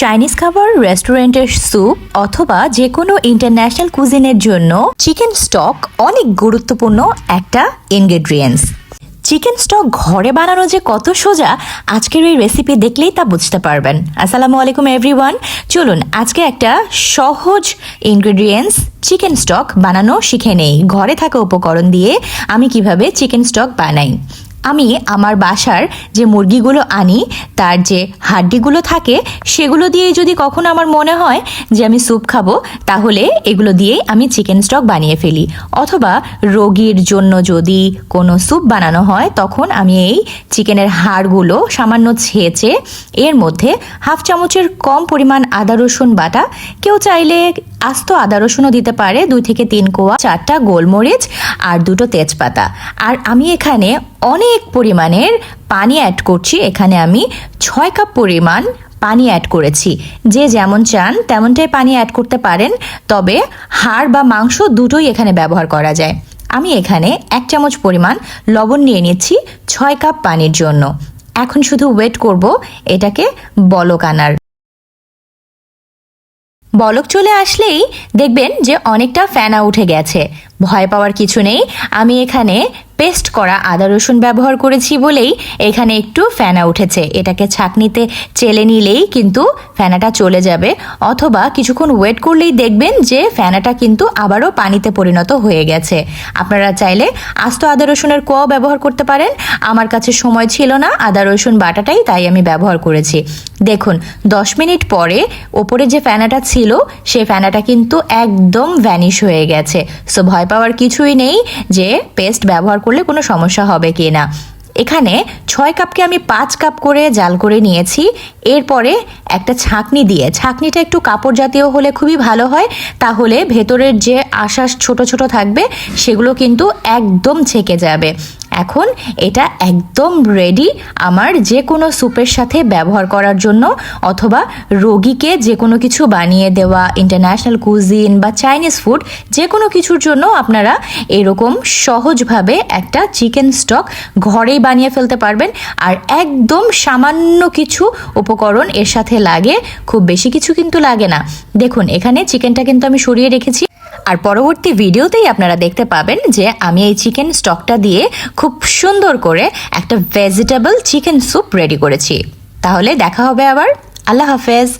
Chinese খাবার রেস্টুরেন্টের soup অথবা যে কোনো ইন্টারন্যাশনাল কুজিনের জন্য চিকেন স্টক অনেক গুরুত্বপূর্ণ একটা ইনগ্রেডিয়েন্টস চিকেন স্টক ঘরে বানানো যে কত সোজা, আজকের এই রেসিপি দেখলেই তা বুঝতে পারবেন। আসসালামু আলাইকুম এভরিওয়ান চলুন, আজকে একটা সহজ ইনগ্রেডিয়েন্টস চিকেন স্টক বানানো শিখে নেই। ঘরে থাকা উপকরণ দিয়ে আমি কীভাবে চিকেন স্টক বানাই। আমি আমার বাসার যে মুরগিগুলো আনি, তার যে হাড্ডিগুলো থাকে, সেগুলো দিয়ে যদি কখনো আমার মনে হয় যে আমি স্যুপ খাব, তাহলে এগুলো দিয়েই আমি চিকেন স্টক বানিয়ে ফেলি। অথবা রোগীর জন্য যদি কোনো স্যুপ বানানো হয়, তখন আমি এই চিকেনের হাড়গুলো সামান্য ছেঁচে এর মধ্যে হাফ চামচের কম পরিমাণ আদা রসুন বাটা, কেউ চাইলে আস্ত আদা রসুনও দিতে পারে, দুই থেকে তিন কোয়া, চারটা গোলমরিচ আর দুটো তেজপাতা। আর আমি এখানে অনেক পরিমাণের পানি অ্যাড করছি, এখানে আমি ছয় কাপ পরিমাণ পানি অ্যাড করেছি। যে যেমন চান তেমনটাই পানি অ্যাড করতে পারেন, তবে হাড় বা মাংস দুটোই এখানে ব্যবহার করা যায়। আমি এখানে এক চামচ পরিমাণ লবণ নিয়ে নিচ্ছি ছয় কাপ পানির জন্য। এখন শুধু ওয়েট করব এটাকে বলক আনার। বলক চলে আসলেই দেখবেন যে অনেকটা ফ্যানা উঠে গেছে। ভয় পাওয়ার কিছু নেই। আমি এখানে পেস্ট করা আদা রসুন ব্যবহার করেছি বলেই এখানে একটু ফেনা উঠেছে। এটাকে ছাকনিতে চেলে নিলেই কিন্তু ফেনাটা চলে যাবে। অথবা কিছুক্ষণ ওয়েট করলেই দেখবেন যে ফেনাটা কিন্তু আবারও পানিতে পরিণত হয়ে গেছে। আপনারা চাইলে আস্ত আদা রসুনের কোয়াও ব্যবহার করতে পারেন। আমার কাছে সময় ছিল না, আদা রসুন বাটাটাই তাই আমি ব্যবহার করেছি। দেখুন, দশ মিনিট পরে ওপরে যে ফ্যানাটা ছিল সেই ফ্যানাটা কিন্তু একদম ভ্যানিশ হয়ে গেছে। সো ভয় পাওয়ার কিছুই নেই যে পেস্ট ব্যবহার করলে কোনো সমস্যা হবে কি না। এখানে ছয় কাপকে আমি পাঁচ কাপ করে জাল করে নিয়েছি। এরপরে একটা ছাঁকনি দিয়ে, ছাঁকনিটা একটু কাপড় জাতীয় হলে খুবই ভালো হয়। তাহলে ভেতরের যে আশ্বাস ছোট ছোট থাকবে, সেগুলো কিন্তু একদম ছেকে যাবে। এখন এটা একদম রেডি আমার যে কোনো স্যুপের সাথে ব্যবহার করার জন্য অথবা রোগীকে যে কোনো কিছু বানিয়ে দেওয়া ইন্টারন্যাশনাল কুজিন বা চাইনিজ ফুড যে কোনো কিছুর জন্য আপনারা এরকম সহজভাবে একটা চিকেন স্টক ঘরেই বানিয়ে ফেলতে পারবেন। আর একদম সামান্য কিছু উপকরণ এর সাথে লাগে, খুব বেশি কিছু কিন্তু লাগে না। দেখুন, এখানে চিকেনটা কিন্তু আমি সরিয়ে রেখেছি। আর পরবর্তী ভিডিওতেই আপনারা দেখতে পাবেন যে আমি এই চিকেন স্টকটা দিয়ে খুব সুন্দর করে একটা ভেজিটেবল চিকেন স্যুপ রেডি করেছি। তাহলে দেখা হবে আবার। আল্লাহ হাফেজ।